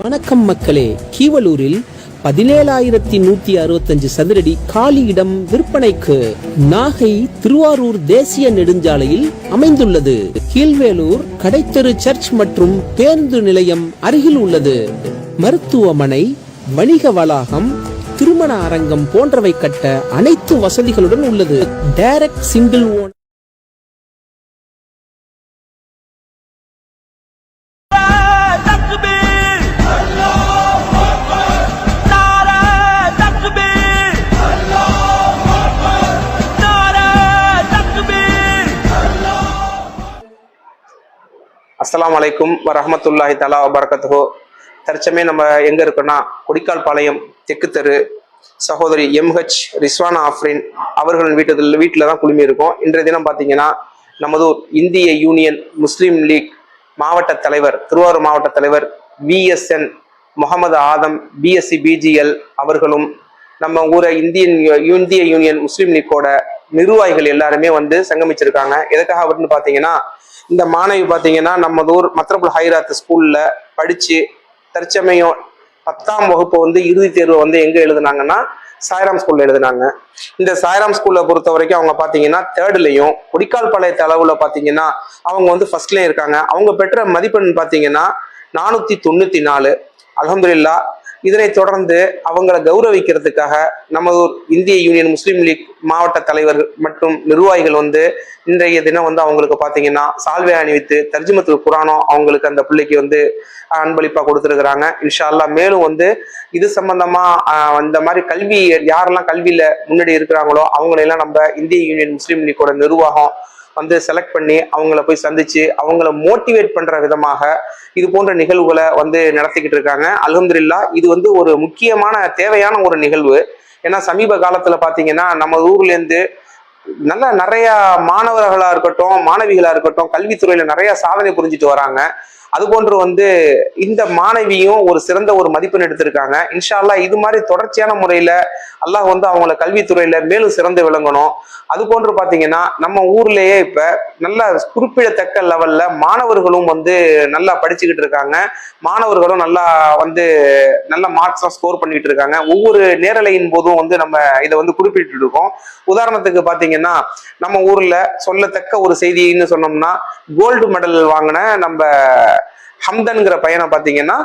வணக்கம் மக்களே. கீவலூரில் பதினேழாயிரத்தி நூத்தி அறுபத்தஞ்சு சதுரடி காலி இடம் விற்பனைக்கு நாகை திருவாரூர் தேசிய நெடுஞ்சாலையில் அமைந்துள்ளது. கீழ்வேலூர் கடைத்தெரு சர்ச் மற்றும் பேருந்து நிலையம் அருகில் உள்ளது. மருத்துவமனை வணிக வளாகம் திருமண அரங்கம் போன்றவை கட்ட அனைத்து வசதிகளுடன் உள்ளது. டைரக்ட் சிங்கிள் ஓன் அஸ்லாம் வலைக்கும் வரஹமத்துல்லாஹி தலா வபரகத்துஹோ. தற்சமயம் நம்ம எங்கே இருக்கோன்னா கொடிக்கால் பாளையம் தெற்கு தெரு சகோதரி எம்ஹெச் ரிஸ்வானா ஆஃப்ரின் அவர்களின் வீட்டில் வீட்டில் தான் குழுமி இருக்கோம் இன்றைய தினம் பார்த்தீங்கன்னா நமதூர் இந்திய யூனியன் முஸ்லீம் லீக் மாவட்ட தலைவர் திருவாரூர் மாவட்ட தலைவர் VSN Mohammed Adam BSc BGL அவர்களும் நம்ம ஊரை இந்தியன் இந்திய யூனியன் முஸ்லீம் லீக்கோட நிர்வாகிகள் எல்லாருமே வந்து சங்கமிச்சிருக்காங்க. எதுக்காக அப்படின்னு பார்த்தீங்கன்னா இந்த மாணவி பார்த்தீங்கன்னா நம்ம ஊர் மத்ரபுல் ஹைராத் ஸ்கூல்ல படிச்சு தற்சமயம் பத்தாம் வகுப்பு வந்து இறுதி தேர்வு வந்து எங்க எழுதுனாங்கன்னா சாய்ராம் ஸ்கூல்ல எழுதுனாங்க. இந்த சாய்ராம் ஸ்கூல்ல பொறுத்த வரைக்கும் அவங்க பாத்தீங்கன்னா தேர்ட்லயும் கொடிக்கால் பாளையத்து அளவுல பாத்தீங்கன்னா அவங்க வந்து ஃபர்ஸ்ட்லயும் இருக்காங்க. அவங்க பெற்ற மதிப்பெண் பாத்தீங்கன்னா நானூத்தி தொண்ணூத்தி நாலு. அலமதுல்லா இதனைத் தொடர்ந்து அவங்களை கௌரவிக்கிறதுக்காக நமது இந்திய யூனியன் முஸ்லீம் லீக் மாவட்ட தலைவர் மற்றும் நிர்வாகிகள் வந்து இன்றைய தினம் வந்து அவங்களுக்கு பார்த்தீங்கன்னா சால்வை அணிவித்து தர்ஜுமத்துல் குரானும் அவங்களுக்கு அந்த பிள்ளைக்கு வந்து அன்பளிப்பாக கொடுத்துருக்குறாங்க. இன்ஷா அல்லாஹ் மேலும் வந்து இது சம்பந்தமா அந்த இந்த மாதிரி கல்வி யாரெல்லாம் கல்வியில முன்னாடி இருக்கிறாங்களோ அவங்களையெல்லாம் நம்ம இந்திய யூனியன் முஸ்லீம் லீக்கோட நிர்வாகம் வந்து செலக்ட் பண்ணி அவங்கள போய் சந்திச்சு அவங்கள மோட்டிவேட் பண்ற விதமாக இது போன்ற நிகழ்வுகளை வந்து நடத்திக்கிட்டு இருக்காங்க. அலமதுல்லா இது வந்து ஒரு முக்கியமான தேவையான ஒரு நிகழ்வு. ஏன்னா சமீப காலத்துல பாத்தீங்கன்னா நம்ம ஊர்லேருந்து நல்ல நிறைய மாணவர்களா இருக்கட்டும் மாணவிகளா இருக்கட்டும் கல்வித்துறையில நிறைய சாதனை புரிஞ்சுட்டு வராங்க. அது போன்று வந்து இந்த மாணவியும் ஒரு சிறந்த ஒரு மதிப்பெண் எடுத்திருக்காங்க. இன்ஷால்லா இது மாதிரி தொடர்ச்சியான முறையில அல்லாஹ் வந்து அவங்கள கல்வித்துறையில மேலும் சிறந்து விளங்கணும். அது போன்று பாத்தீங்கன்னா நம்ம ஊர்லயே இப்ப நல்ல குறிப்பிடத்தக்க லெவல்ல மாணவர்களும் வந்து நல்லா படிச்சுக்கிட்டு இருக்காங்க. மாணவர்களும் நல்லா வந்து நல்ல மார்க்ஸ் ஸ்கோர் பண்ணிட்டு இருக்காங்க. ஒவ்வொரு நேரலையின் போதும் வந்து நம்ம இதை வந்து குறிப்பிட்டு இருக்கோம். உதாரணத்துக்கு பாத்தீங்கன்னா நம்ம ஊர்ல சொல்லத்தக்க ஒரு செய்தின்னு சொன்னோம்னா கோல்டு மெடல் வாங்கின நம்ம ஹம்தன்கிற பையனை பாத்தீங்கன்னா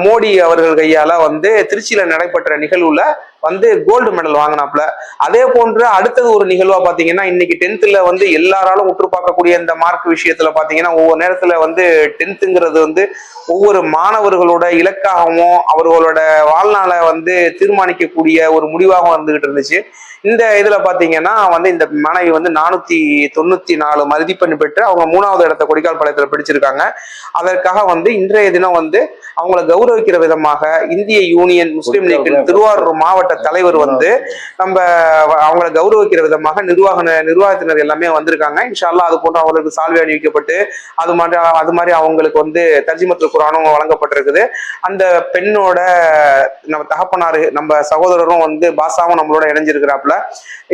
மோடி அவர்கள் கையால வந்து திருச்சியில நடைபெற்ற நிகழ்வுல வந்து கோல்டு மெடல் வாங்கினாப்ல அதே போன்று அடுத்தது ஒரு நிகழ்வா பாத்தீங்கன்னா இன்னைக்கு டென்த்ல வந்து எல்லாராலும் உற்று பார்க்கக்கூடிய இந்த மார்க் விஷயத்துல பாத்தீங்கன்னா ஒவ்வொரு நேரத்துல வந்து டென்த்துங்கிறது வந்து ஒவ்வொரு மாணவர்களோட இலக்காகவும் அவர்களோட வாழ்நாளை வந்து தீர்மானிக்கக்கூடிய ஒரு முடிவாகவும் இருந்துகிட்டு இருந்துச்சு. இந்த இதுல பாத்தீங்கன்னா வந்து இந்த மாணவி வந்து நானூத்தி தொண்ணூத்தி நாலு மதிப்பெண் பெற்று அவங்க மூணாவது இடத்த கொடிக்கால் பாளையத்துல பிடிச்சிருக்காங்க. அதற்காக வந்து இன்றைய தினம் வந்து அவங்கள கௌரவிக்கிற விதமாக இந்திய யூனியன் முஸ்லீம் லீக்கின் திருவாரூர் மாவட்ட தலைவர் வந்து நம்ம அவங்கள கௌரவிக்கிற விதமாக நிர்வாக நிர்வாகத்தினர் எல்லாமே வந்திருக்காங்க. இன்ஷால்லா அது போன்ற அவங்களுக்கு சால்வை அணிவிக்கப்பட்டு அது மாதிரி அது மாதிரி அவங்களுக்கு வந்து தர்ஜிமத்து குரானும் வழங்கப்பட்டிருக்குது. அந்த பெண்ணோட நம்ம தகப்பனாரு நம்ம சகோதரரும் வந்து பாசாவும் நம்மளோட இணைஞ்சிருக்கிறாப்புல.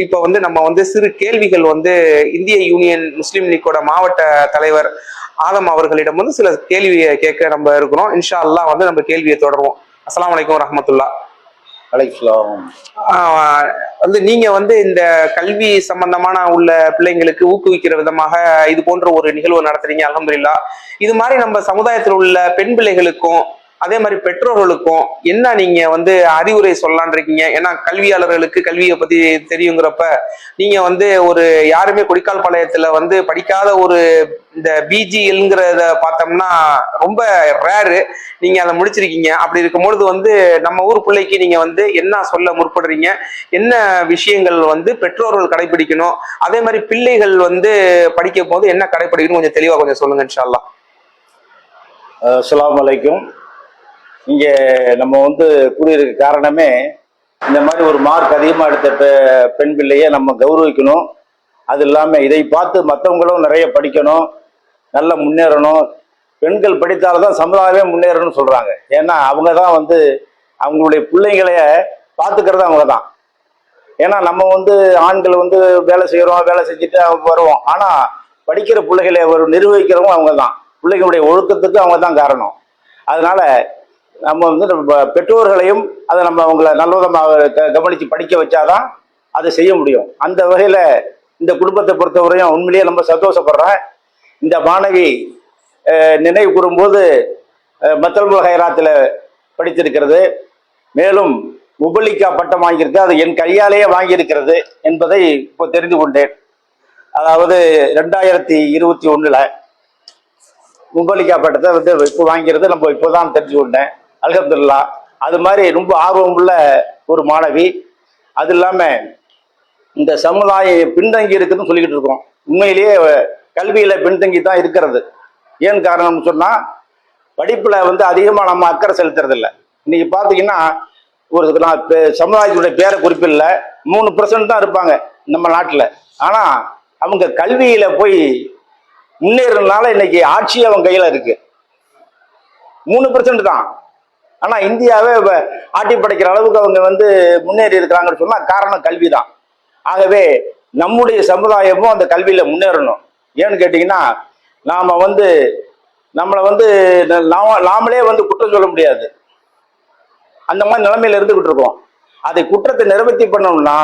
இப்ப வந்து நம்ம வந்து சிறு கேள்விகள் வந்து இந்திய யூனியன் முஸ்லீம் லீக்கோட மாவட்ட தலைவர் ஆதம் அவர்களிடம் வந்து சில கேள்வியை கேட்க நம்ம இருக்கிறோம். இன்ஷா அல்லாஹ் வந்து நம்ம கேள்வியை தொடருவோம். அஸ்லாம் வலைக்கம் வரஹ்மத்துல்லாஹ் அலைக்கலாம் ஆஹ் வந்து நீங்க வந்து இந்த கல்வி சம்பந்தமான உள்ள பிள்ளைங்களுக்கு ஊக்குவிக்கிற விதமாக இது போன்ற ஒரு நிகழ்வு நடத்துறீங்க அலமதுல்லா இது மாதிரி நம்ம சமுதாயத்தில் உள்ள பெண் பிள்ளைகளுக்கும் அதே மாதிரி பெற்றோர்களுக்கும் என்ன நீங்க வந்து அறிவுரை சொல்லலான் இருக்கீங்க ஏன்னா கல்வியாளர்களுக்கு கல்வியை பத்தி தெரியுங்கிறப்ப நீங்க வந்து ஒரு யாருமே கொடிக்கால் பாளையத்துல வந்து படிக்காத ஒரு இந்த பிஜிஎல்ங்கிறத பார்த்தோம்னா ரொம்ப ரேரு நீங்க அதை முடிச்சிருக்கீங்க. அப்படி இருக்கும்பொழுது வந்து நம்ம ஊர் பிள்ளைக்கு நீங்க வந்து என்ன சொல்ல முற்படுறீங்க? என்ன விஷயங்கள் வந்து பெற்றோர்கள் கடைபிடிக்கணும்? அதே மாதிரி பிள்ளைகள் வந்து படிக்கும் போது என்ன கடைபிடிக்கணும் கொஞ்சம் தெளிவா கொஞ்சம் சொல்லுங்க இன்ஷா அஸ்லாம் வலைக்கும் இங்கே நம்ம வந்து கூடியிருக்க காரணமே இந்த மாதிரி ஒரு மார்க் அதிகமாக எடுத்த பெ- பெண் பிள்ளையை நம்ம கௌரவிக்கணும். அது இல்லாமல் இதை பார்த்து மற்றவங்களும் நிறைய படிக்கணும் நல்லா முன்னேறணும். பெண்கள் படித்தால்தான் சமுதாயமே முன்னேறணும்னு சொல்கிறாங்க ஏன்னா அவங்க தான் வந்து அவங்களுடைய பிள்ளைங்களைய பார்த்துக்கிறது அவங்க தான். ஏன்னா நம்ம வந்து ஆண்கள் வந்து வேலை செய்கிறோம் வேலை செஞ்சுட்டு அவங்க வருவோம். ஆனால் படிக்கிற பிள்ளைகளை ஒரு நிர்வகிக்கிறவங்க அவங்க தான். பிள்ளைகளுடைய ஒழுக்கத்துக்கு அவங்க தான் காரணம். அதனால நம்ம வந்து நம்ம பெற்றோர்களையும் அதை நம்ம அவங்கள நல்லவிதமாக க- கவனித்து படிக்க வச்சாதான் அதை செய்ய முடியும். அந்த வகையில் இந்த குடும்பத்தை பொறுத்தவரையும் உண்மையிலேயே நம்ம சந்தோஷப்படுறேன். இந்த மாணவி நினைவு கூறும்போது அஹ், ஹைராத்தில் படித்திருக்கிறது. மேலும் உபலிக்கா பட்டம் வாங்கியிருக்கு. அது என் கையாலேயே வாங்கியிருக்கிறது என்பதை இப்போ தெரிந்து கொண்டேன். அதாவது ரெண்டாயிரத்தி இருபத்தி ஒன்றில் உபலிக்கா பட்டத்தை வந்து இப்போ வாங்கிறது நம்ம இப்போதான் தெரிஞ்சு கொண்டேன். அல்ஹம்துலில்லா அது மாதிரி ரொம்ப ஆர்வம் உள்ள ஒரு மாணவி. அது இல்லாமல் இந்த சமுதாயம் பின்தங்கி இருக்குதுன்னு சொல்லிக்கிட்டு இருக்கோம். உண்மையிலேயே கல்வியில் பின்தங்கி தான் இருக்கிறது. ஏன் காரணம்னு சொன்னால் படிப்பில் வந்து அதிகமாக நம்ம அக்கறை செலுத்துறதில்ல. இன்னைக்கு பார்த்தீங்கன்னா ஒரு நான் சமுதாயத்துடைய பேரை குறிப்பில்ல. மூணு பர்சன்ட் தான் இருப்பாங்க நம்ம நாட்டில். ஆனால் அவங்க கல்வியில் போய் முன்னேறதுனால இன்னைக்கு ஆட்சி அவன் கையில் இருக்கு. மூணு பர்சன்ட் தான். ஆனால் இந்தியாவே இப்போ ஆட்டி படைக்கிற அளவுக்கு அவங்க வந்து முன்னேறி இருக்கிறாங்கன்னு சொன்னால் காரணம் கல்வி தான் ஆகவே நம்முடைய சமுதாயமும் அந்த கல்வியில் முன்னேறணும். ஏன்னு கேட்டீங்கன்னா நாம் வந்து நம்மளை வந்து நாம நாமளே வந்து குற்றம் சொல்ல முடியாது. அந்த மாதிரி நிலைமையில இருந்துகிட்டு இருக்கோம். அதை குற்றத்தை நிறைவேற்றி பண்ணணும்னா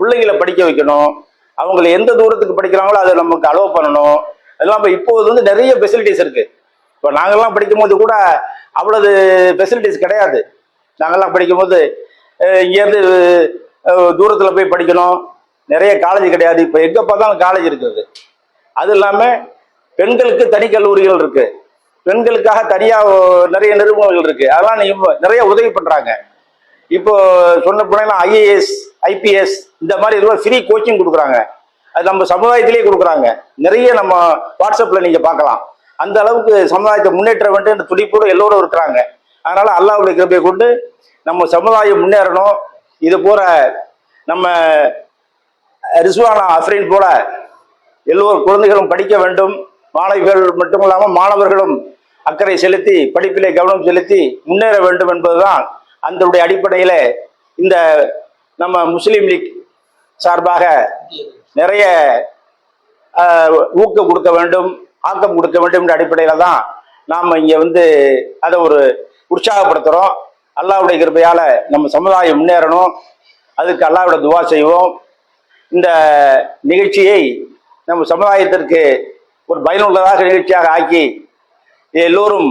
பிள்ளைங்களை படிக்க வைக்கணும். அவங்கள எந்த தூரத்துக்கு படிக்கிறாங்களோ அதை நமக்கு அலோவ் பண்ணணும். அதெல்லாம் இப்போ இப்போது வந்து நிறைய ஃபெசிலிட்டிஸ் இருக்கு. இப்போ நாங்கள்லாம் படிக்கும்போது கூட அவ்வளவு ஃபெசிலிட்டிஸ் கிடையாது. நாங்கள்லாம் படிக்கும்போது இங்கேருந்து தூரத்தில் போய் படிக்கணும். நிறைய காலேஜ் கிடையாது. இப்போ எங்கே பார்த்தாலும் காலேஜ் இருக்குது. அது இல்லாமல் பெண்களுக்கு தனி கல்லூரிகள் இருக்குது பெண்களுக்காக தனியாக நிறைய நிறுவனங்கள் இருக்குது அதெல்லாம் நீங்கள் நிறைய உதவி பண்ணுறாங்க இப்போ சொன்ன போனால் ஐஏஎஸ் ஐபிஎஸ் இந்த மாதிரி இதுவும் ஃப்ரீ கோச்சிங் கொடுக்குறாங்க. அது நம்ம சமுதாயத்திலேயே கொடுக்குறாங்க. நிறைய நம்ம வாட்ஸ்அப்பில் நீங்கள் பார்க்கலாம். அந்த அளவுக்கு சமுதாயத்தை முன்னேற்ற வேண்டும் என்ற துடிப்போடு எல்லோரும் இருக்கிறாங்க. அதனால அல்லாஹ்வுடைய கிருப்பையை கொண்டு நம்ம சமுதாயம் முன்னேறணும். இது போற நம்ம ரிஸ்வானா அஃப்ரீன் போல எல்லோர் குழந்தைகளும் படிக்க வேண்டும். மாணவிகள் மட்டுமல்லாமல் மாணவர்களும் அக்கறை செலுத்தி படிப்பிலே கவனம் செலுத்தி முன்னேற வேண்டும் என்பதுதான் அந்தனுடைய அடிப்படையில் இந்த நம்ம முஸ்லீம் லீக் சார்பாக நிறைய ஊக்கம் கொடுக்க வேண்டும். ஆக்கம் கொடுக்க வேண்டும் என்ற அடிப்படையில் தான் நாம் இங்கே வந்து அதை ஒரு உற்சாகப்படுத்துகிறோம் அல்லாவுடைய கிருப்பையால் நம்ம சமுதாயம் முன்னேறணும். அதுக்கு அல்லாவோட துவா செய்வோம். இந்த நிகழ்ச்சியை நம்ம சமுதாயத்திற்கு ஒரு பயனுள்ளதாக நிகழ்ச்சியாக ஆக்கி எல்லோரும்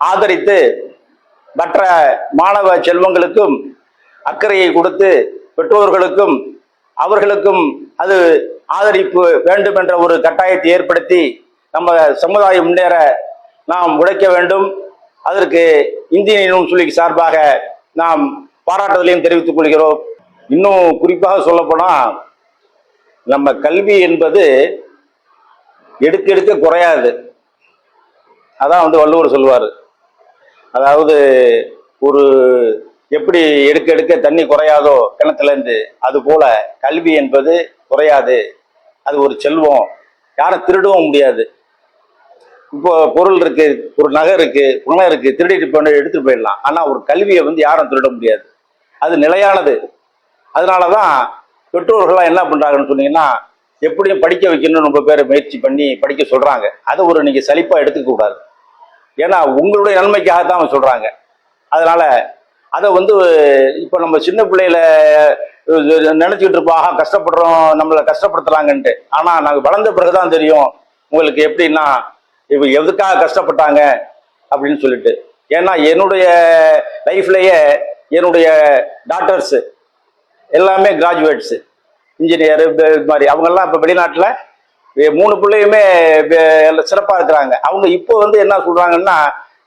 ஆதரித்து மற்ற மாணவ செல்வங்களுக்கும் அக்கறையை கொடுத்து பெற்றோர்களுக்கும் அவர்களுக்கும் அது ஆதரிப்பு வேண்டும் என்ற ஒரு கட்டாயத்தை ஏற்படுத்தி நம்ம சமுதாயம் முன்னேற நாம் உழைக்க வேண்டும். அதற்கு இந்திய சொல்லி சார்பாக நாம் பாராட்டுதலையும் தெரிவித்துக் கொள்கிறோம். இன்னும் குறிப்பாக சொல்லப்போனால் நம்ம கல்வி என்பது எடுக்க எடுக்க குறையாது. அதான் வந்து வள்ளுவர் சொல்லுவார் அதாவது ஒரு எப்படி எடுக்க எடுக்க தண்ணி குறையாதோ கிணத்துலேருந்து அது போல கல்வி என்பது குறையாது. அது ஒரு செல்வம். யாரை திருடவும் முடியாது. இப்போ பொருள் இருக்கு ஒரு நகை இருக்கு பணம் இருக்கு திருடிட்டு போய் எடுத்துட்டு போயிடலாம். ஆனா ஒரு கல்வியை வந்து யாரும் திருட முடியாது. அது நிலையானது. அதனாலதான் பெற்றோர்கள்லாம் என்ன பண்றாங்கன்னு சொன்னீங்கன்னா எப்படியும் படிக்க வைக்கணும்னு ரொம்ப பேர் முயற்சி பண்ணி படிக்க சொல்றாங்க. அதை ஒரு நீங்க சலிப்பா எடுத்துக்க கூடாது. ஏன்னா உங்களுடைய நன்மைக்காக தான் அவங்க சொல்றாங்க. அதனால அதை வந்து இப்போ நம்ம சின்ன பிள்ளையில நினைச்சுக்கிட்டு இருப்போம் ஆஹா கஷ்டப்படுறோம் நம்மளை கஷ்டப்படுத்துறாங்கன்ட்டு. ஆனால் நாங்கள் வளர்ந்த பிறகுதான் தெரியும் உங்களுக்கு எப்படின்னா இப்போ எதுக்காக கஷ்டப்பட்டாங்க? அப்படின்னு சொல்லிட்டு. ஏன்னா என்னுடைய லைஃப்லேயே என்னுடைய டாக்டர்ஸு எல்லாமே கிராஜுவேட்ஸு. இன்ஜினியர் இது மாதிரி. அவங்கெல்லாம் இப்போ வெளிநாட்டில் மூணு பிள்ளையுமே சிறப்பாக இருக்கிறாங்க. அவங்க இப்போ வந்து என்ன சொல்கிறாங்கன்னா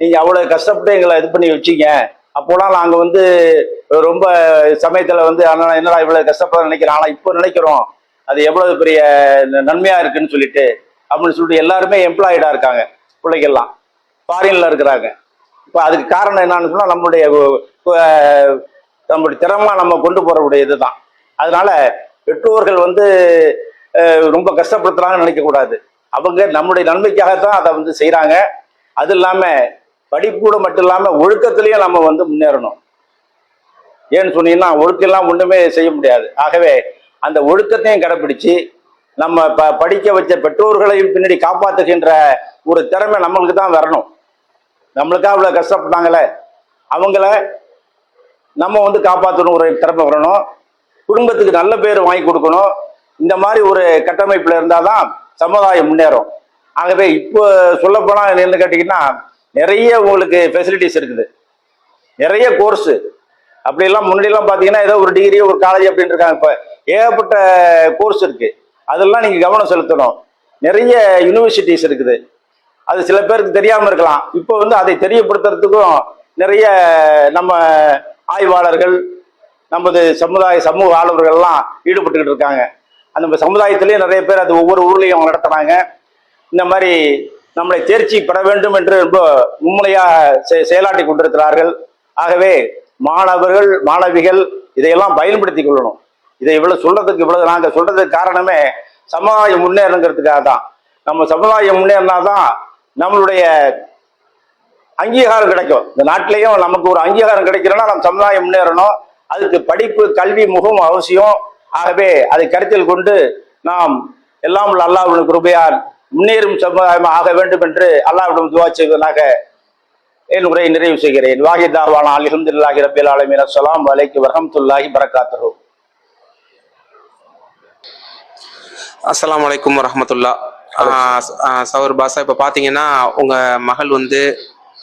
நீங்கள் அவ்வளோ கஷ்டப்பட்டு எங்களை இது பண்ணி வச்சீங்க. அப்போலாம் நாங்கள் வந்து ரொம்ப சமயத்தில் வந்து ஆனால் என்னடா இவ்வளோ கஷ்டப்பட நினைக்கிறோம் ஆனால் இப்போ நினைக்கிறோம். அது எவ்வளவு பெரிய நன்மையாக இருக்குன்னு சொல்லிட்டு அப்படின்னு சொல்லிட்டு எல்லாருமே எம்ப்ளாய்டாக இருக்காங்க பிள்ளைகள்லாம். ஃபாரின்ல இருக்கிறாங்க. இப்போ அதுக்கு காரணம் என்னன்னு சொன்னால் நம்மளுடைய நம்முடைய நம்மளுடைய திறமா நம்ம கொண்டு போறவுடைய இதுதான் அதனால பெற்றோர்கள் வந்து ரொம்ப கஷ்டப்படுத்துறாங்கன்னு நினைக்கக்கூடாது. அவங்க நம்முடைய நன்மைக்காகத்தான் அதை வந்து செய்கிறாங்க அது இல்லாமல் படிப்போடு மட்டும் இல்லாமல் ஒழுக்கத்திலையும் நம்ம வந்து முன்னேறணும். ஏன்னு சொன்னீங்கன்னா ஒழுக்கெல்லாம் ஒன்றுமே செய்ய முடியாது. ஆகவே அந்த ஒழுக்கத்தையும் கடைப்பிடிச்சு நம்ம ப படிக்க வச்ச பெற்றோர்களையும் பின்னாடி காப்பாற்றுகின்ற ஒரு திறமை நம்மளுக்கு தான் வரணும். நம்மளுக்காக அவ்வளோ கஷ்டப்பட்டாங்களே அவங்கள நம்ம வந்து காப்பாற்றணும் ஒரு திறமை வரணும். குடும்பத்துக்கு நல்ல பேர் வாங்கி கொடுக்கணும். இந்த மாதிரி ஒரு கட்டமைப்பில் இருந்தால் தான் சமுதாயம் முன்னேறும். ஆகவே இப்போ சொல்லப்போனால் என்ன கேட்டிங்கன்னா நிறைய உங்களுக்கு ஃபெசிலிட்டிஸ் இருக்குது. நிறைய கோர்ஸு அப்படிலாம் முன்னாடிலாம் பார்த்தீங்கன்னா ஏதோ ஒரு டிகிரி ஒரு காலேஜ் அப்படின்னு இருக்காங்க. இப்போ ஏகப்பட்ட கோர்ஸ் இருக்குது அதெல்லாம் நீங்கள் கவனம் செலுத்தணும். நிறைய யூனிவர்சிட்டிஸ் இருக்குது. அது சில பேருக்கு தெரியாமல் இருக்கலாம். இப்போ வந்து அதை தெரியப்படுத்துறதுக்கும் நிறைய நம்ம ஆய்வாளர்கள் நமது சமுதாய சமூக ஆளுநர்கள்லாம் ஈடுபட்டுக்கிட்டு இருக்காங்க. அந்த சமுதாயத்திலேயே நிறைய பேர் அது ஒவ்வொரு ஊர்லேயும் அவங்க நடத்துனாங்க இந்த மாதிரி நம்மளை தேர்ச்சி பெற வேண்டும் என்று ரொம்ப மும்முனையாக செ- கொண்டிருக்கிறார்கள். ஆகவே மாணவர்கள் மாணவிகள் இதையெல்லாம் பயன்படுத்தி கொள்ளணும். இதை இவ்வளவு சொல்றதுக்கு இவ்வளவு நாங்கள் சொல்றதுக்கு காரணமே சமுதாயம் முன்னேறணுங்கிறதுக்காக தான். நம்ம சமுதாயம் முன்னேறினாதான் நம்மளுடைய அங்கீகாரம் கிடைக்கும். இந்த நாட்டிலையும் நமக்கு ஒரு அங்கீகாரம் கிடைக்கணும்னா நம்ம சமுதாயம் முன்னேறணும். அதுக்கு படிப்பு கல்வி முகம் அவசியம். ஆகவே அதை கருத்தில் கொண்டு நாம் எல்லாம் உள்ள அல்லாஹ்வின் கிருபையால் முன்னேறும் சமுதாயம் ஆக வேண்டும் என்று அல்லாவிடம் துவா செய்வதாக என் உரையை நிறைவு செய்கிறேன். வாஹிதாவான அலிஹம்துல்லாஹி ரபில் ஆலமீன். அஸ்லாம் வலைக்கு வரஹ்மத்துல்லாஹி பரக்காத்துஹு அஸ்லாம் அலைக்கும் வரமத்துல்லா சவர் பாசா இப்போ பார்த்தீங்கன்னா உங்கள் மகள் வந்து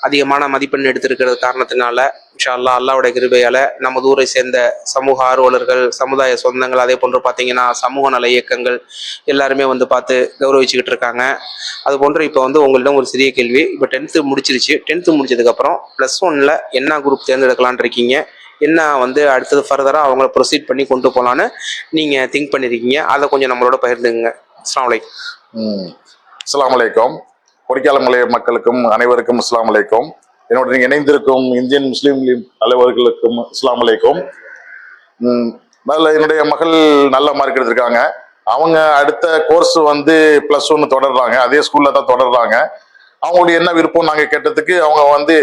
அதிகமான மதிப்பெண் எடுத்திருக்கிறது காரணத்தினால இன்ஷா அல்லாஹ் அல்லாவுடைய கிருபையால நமது ஊரை சேர்ந்த சமூக ஆர்வலர்கள் சமுதாய சொந்தங்கள் அதே போன்று பார்த்தீங்கன்னா சமூக நல இயக்கங்கள் எல்லாருமே வந்து பார்த்து கௌரவிச்சுக்கிட்டு இருக்காங்க. அது போன்று இப்போ வந்து உங்களிடம் ஒரு சிறிய கேள்வி. இப்போ டென்த்து முடிச்சிருச்சு. டென்த்து முடிச்சதுக்கப்புறம் ப்ளஸ் ஒன்ல என்ன குரூப் தேர்ந்தெடுக்கலான் இருக்கீங்க? என்ன வந்து அடுத்தது ஃபர்தராக அவங்கள ப்ரொசீட் பண்ணி கொண்டு போகலான்னு நீங்கள் திங்க் பண்ணியிருக்கீங்க அதை கொஞ்சம் நம்மளோட பகிர்ந்துங்க அஸ்லாம் அலைக்கும். அஸ்லாம் வலைக்கம் கொடிக்காலமலை மக்களுக்கும் அனைவருக்கும் இஸ்லாம் அலைக்கும். என்னுடன் இணைந்திருக்கும் இந்தியன் முஸ்லீம் லீக் தலைவர்களுக்கும் இஸ்லாம் அலைக்கும். நல்ல என்னுடைய மகள் நல்ல மார்க் எடுத்திருக்காங்க. அவங்க அடுத்த கோர்ஸ் வந்து ப்ளஸ் ஒன்று தொடர்றாங்க. அதே ஸ்கூல்ல தான் தொடர்றாங்க. அவங்களுடைய என்ன விருப்பம் நாங்கள் கேட்டதுக்கு அவங்க வந்து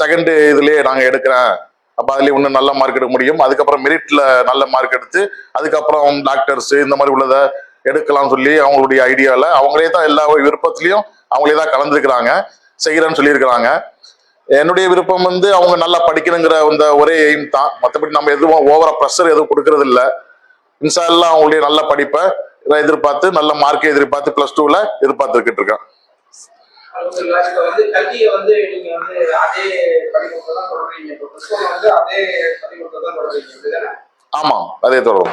செகண்ட் இதுலேயே நாங்கள் எடுக்கிறேன். அப்போ அதுலேயே இன்னும் நல்ல மார்க் எடுக்க முடியும். அதுக்கப்புறம் மெரிட்ல நல்ல மார்க் எடுத்து அதுக்கப்புறம் டாக்டர்ஸ் இந்த மாதிரி உள்ளதை எடுக்கலாம்னு சொல்லி அவங்களுடைய ஐடியாவில் அவங்களே தான் எல்லா விருப்பத்துலையும் அவங்களே தான் கலந்துருக்கிறாங்க செய்கிறேன்னு சொல்லியிருக்கிறாங்க. என்னுடைய விருப்பம் வந்து அவங்க நல்லா படிக்கணுங்கிற அந்த ஒரே எய்ம் தான். மற்றபடி நம்ம எதுவும் ஓவரா ப்ரெஷர் எதுவும் கொடுக்கறது இல்லை இன்ஷா அவங்களுடைய நல்ல படிப்பை எதிர்பார்த்து நல்ல மார்க்கை எதிர்பார்த்து பிளஸ் டூல எதிர்பார்த்துக்கிட்டு இருக்கேன். வந்து அதே ஆமாம் அதே தொடரும்.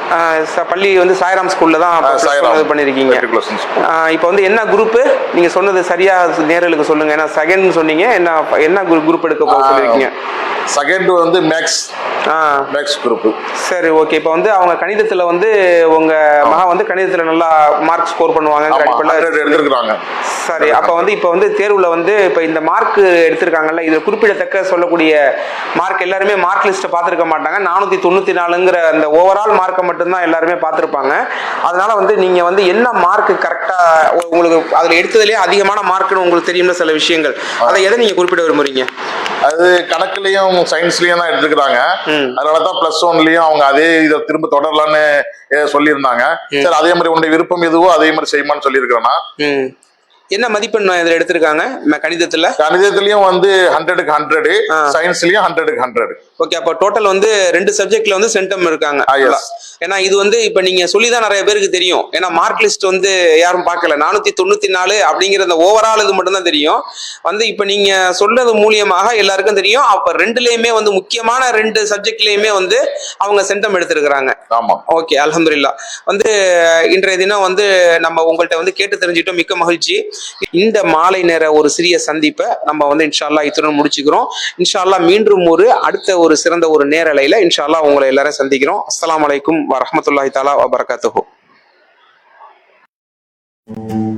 பள்ளி வந்து சாய்ராம் ஸ்கூல்ல தான். இது school. இப்போ வந்து என்ன குரூப் நீங்க சொன்னது சரியா நேரலுக்கு சொல்லுங்க. ஏன்னா செகண்ட் சொன்னீங்க. என்ன என்ன குரூப் எடுக்க போக சொல்லிருக்கீங்க? செகண்ட் வந்து மேக்ஸ் மேக்ஸ் குரூப் சரி ஓகே இப்போ வந்து அவங்க கணிதத்துல வந்து உங்க மகா வந்து கணிதத்துல நல்லா மார்க் ஸ்கோர் பண்ணுவாங்க எடுத்திருக்கிறாங்க. சரி அப்போ வந்து இப்போ வந்து தேர்வுல வந்து இப்போ இந்த மார்க் எடுத்திருக்காங்கல்ல இது குறிப்பிடத்தக்க சொல்லக்கூடிய மார்க் எல்லாருமே மார்க் லிஸ்ட்டை பார்த்துருக்க மாட்டாங்க. நானூற்றி தொண்ணூற்றி நாலுங்கிற அந்த ஓவரால் மார்க்கை மட்டும்தான் எல்லாருமே பார்த்துருப்பாங்க. அதனால வந்து நீங்கள் வந்து என்ன மார்க் கரெக்டாக உங்களுக்கு அதில் எடுத்ததுலேயே அதிகமான மார்க்னு உங்களுக்கு தெரியும்ல சில விஷயங்கள். அதை எதை நீங்கள் குறிப்பிட விரும்புறீங்க? அது கணக்குலயும் சயின்ஸ்லயும் தான் எடுத்துக்கிறாங்க. அதனாலதான் பிளஸ் ஒன்லயும் அவங்க அதே இதை திரும்ப தொடரலான்னு சொல்லியிருந்தாங்க. சரி அதே மாதிரி உன்னுடைய விருப்பம் எதுவோ அதே மாதிரி செய்யுமான்னு சொல்லியிருக்கிறேன்னா என்ன மதிப்பெண் இதில் எடுத்திருக்காங்க? கணிதத்தில்? கணிதத்திலயும் வந்து ஹண்ட்ரடுக்கு ஹண்ட்ரடு. சயின்ஸ்லயும் ஹண்ட்ரடுக்கு ஹண்ட்ரட் ஓகே அப்போ டோட்டல் வந்து ரெண்டு சப்ஜெக்ட்ல வந்து சென்டம் இருக்காங்க. Ah. ஏன்னா இது வந்து இப்போ நீங்க சொல்லி தான் நிறைய பேருக்கு தெரியும். ஏன்னா மார்க் லிஸ்ட் வந்து யாரும் பார்க்கல. நானூத்தி தொண்ணூத்தி நாலு அப்படிங்கிற அந்த ஓவரால் இது மட்டும் தான் தெரியும். வந்து இப்போ நீங்க சொன்னது மூலியமாக எல்லாருக்கும் தெரியும். அப்ப ரெண்டுலயுமே வந்து முக்கியமான ரெண்டு சப்ஜெக்ட்லயுமே வந்து அவங்க சென்டம் எடுத்திருக்கிறாங்க. ஆமா. ஓகே அல்ஹம்துலில்லாஹ் வந்து இன்றைய தினம் வந்து நம்ம உங்கள்கிட்ட வந்து கேட்டு தெரிஞ்சுட்டோம் மிக்க மகிழ்ச்சி. இந்த மாலை நேர ஒரு சிறிய சந்திப்பை நம்ம வந்து இன்ஷா இத்துடன் முடிச்சுக்கிறோம் இன்ஷா அல்லாஹ் மீண்டும் ஒரு அடுத்த ஒரு சிறந்த ஒரு நேரலையில இன்ஷால்லா உங்களை எல்லாரும் சந்திக்கிறோம் அஸ்ஸலாமு அலைக்கும் வரஹ்மத்துல்லாஹி Thank you.